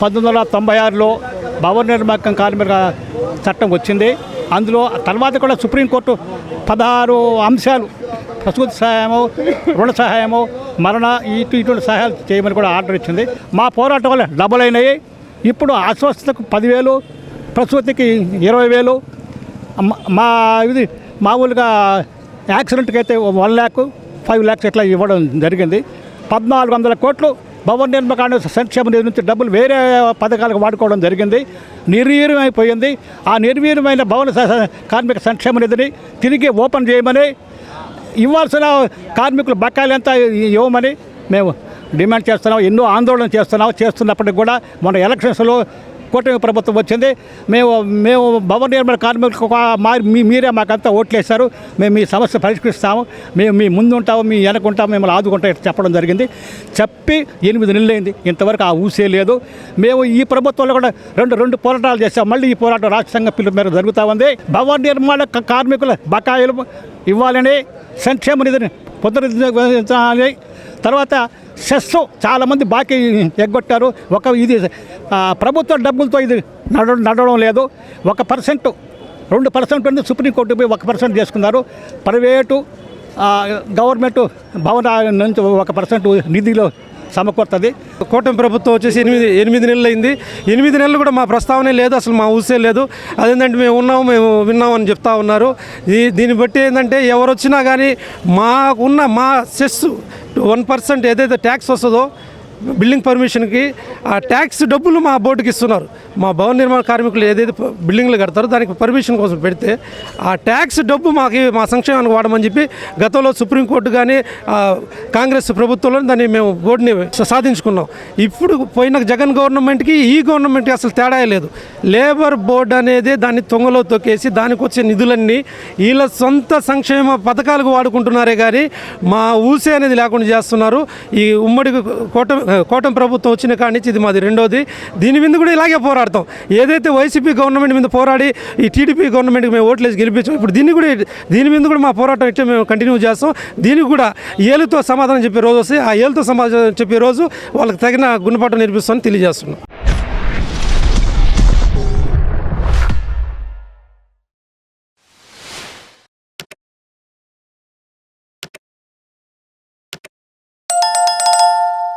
పంతొమ్మిది వందల తొంభై ఆరులో భవన నిర్మాణం కార్మిక చట్టం వచ్చింది. అందులో తర్వాత కూడా సుప్రీంకోర్టు పదహారు అంశాలు ప్రసూతి సహాయము రుణ సహాయము మరణ ఇటు ఇటువంటి సహాయాలు చేయమని కూడా ఆర్డర్ ఇచ్చింది. మా పోరాటం వల్ల డబుల్ అయినాయి. ఇప్పుడు అస్వస్థతకు పదివేలు ప్రసూతికి ఇరవై వేలు మా ఇది మామూలుగా యాక్సిడెంట్కి అయితే వన్ ల్యాక్ ఫైవ్ ల్యాక్స్ ఇట్లా ఇవ్వడం జరిగింది. పద్నాలుగు వందల కోట్లు భవన నిర్మాణ సంక్షేమ నిధి నుంచి డబ్బులు వేరే పథకాలకు వాడుకోవడం జరిగింది. నిర్వీర్యమైపోయింది. ఆ నిర్వీర్యమైన భవన కార్మిక సంక్షేమ నిధిని తిరిగి ఓపెన్ చేయమని ఇవ్వాల్సిన కార్మికుల బకాయిలు ఎంత ఇవ్వమని మేము డిమాండ్ చేస్తున్నాం. ఎన్నో ఆందోళన చేస్తున్నాం. చేస్తున్నప్పటికి కూడా మన ఎలక్షన్స్లో కూటమి ప్రభుత్వం వచ్చింది. మేము మేము భవన నిర్మాణ కార్మికులకు మా మీ మీరే మాకంతా ఓట్లేశారు. మేము మీ సమస్య పరిష్కరిస్తాము. మేము మీ ముందు ఉంటాము మీ వెనకుంటాము మిమ్మల్ని ఆదుకుంటాం చెప్పడం జరిగింది. చెప్పి ఎనిమిది నెలలైంది. ఇంతవరకు ఆ ఊసే లేదు. మేము ఈ ప్రభుత్వంలో కూడా రెండు రెండు పోరాటాలు చేస్తాం మళ్ళీ ఈ పోరాటం రాష్ట్ర సంఘ పిలుపు మేర జరుగుతూ ఉంది. భవన నిర్మాణ కార్మికుల బకాయిలు ఇవ్వాలని సంక్షేమ నిధిని పునరుద్ధరించాలని తర్వాత సెస్ చాలామంది బాకీ ఎగ్గొట్టారు. ఒక ఇది ప్రభుత్వ డబ్బులతో ఇది నడ నడవడం లేదు. ఒక పర్సెంట్ రెండు పర్సెంట్ ఉంది సుప్రీంకోర్టు పోయి ఒక పర్సెంట్ చేసుకున్నారు ప్రైవేటు గవర్నమెంట్ భవన నుంచి ఒక పర్సెంట్ నిధిలో సమకూరుతుంది. కూటమి ప్రభుత్వం వచ్చేసి ఎనిమిది ఎనిమిది నెలలు అయింది ఎనిమిది నెలలు కూడా మా ప్రస్తావనే లేదు అసలు మా ఊసే లేదు. అదేంటంటే మేము ఉన్నాము మేము విన్నాం అని చెప్తా ఉన్నారు. ఈ దీన్ని బట్టి ఏంటంటే ఎవరు వచ్చినా కానీ మాకున్న మా సెస్ వన్ పర్సెంట్ ఏదైతే ట్యాక్స్ వస్తుందో బిల్డింగ్ పర్మిషన్కి ఆ ట్యాక్స్ డబ్బులు మా బోర్డుకి ఇస్తున్నారు. మా భవన నిర్మాణ కార్మికులు ఏదైతే బిల్డింగ్లు కడతారో దానికి పర్మిషన్ కోసం పెడితే ఆ ట్యాక్స్ డబ్బు మాకు మా సంక్షేమానికి వాడమని చెప్పి గతంలో సుప్రీంకోర్టు కానీ కాంగ్రెస్ ప్రభుత్వంలో దాన్ని మేము బోర్డుని సాధించుకున్నాం. ఇప్పుడు పోయిన జగన్ గవర్నమెంట్కి ఈ గవర్నమెంట్కి అసలు తేడా లేదు. లేబర్ బోర్డు అనేది దాన్ని తొంగలో తొక్కేసి దానికి వచ్చే నిధులన్నీ వీళ్ళ సొంత సంక్షేమ పథకాలకు వాడుకుంటున్నారే కానీ మా ఊసే అనేది లేకుండా చేస్తున్నారు. ఈ ఉమ్మడి కోట కోటం ప్రభుత్వం వచ్చిన కాడి నుంచి ఇది మాది రెండోది. దీని మీద కూడా ఇలాగే పోరాడతాం. ఏదైతే వైసీపీ గవర్నమెంట్ మీద పోరాడి ఈ టీడీపీ గవర్నమెంట్కి మేము ఓట్లేసి గెలిపించాం ఇప్పుడు దీన్ని కూడా దీని మీద కూడా మా పోరాటం ఇట్లా మేము కంటిన్యూ చేస్తాం. దీనికి కూడా ఏలుతో సమాధానం చెప్పే రోజు వస్తే ఆ ఏలుతో సమాధానం చెప్పే రోజు వాళ్ళకి తగిన గుణపాఠం నేర్పిస్తామని తెలియజేస్తున్నాం.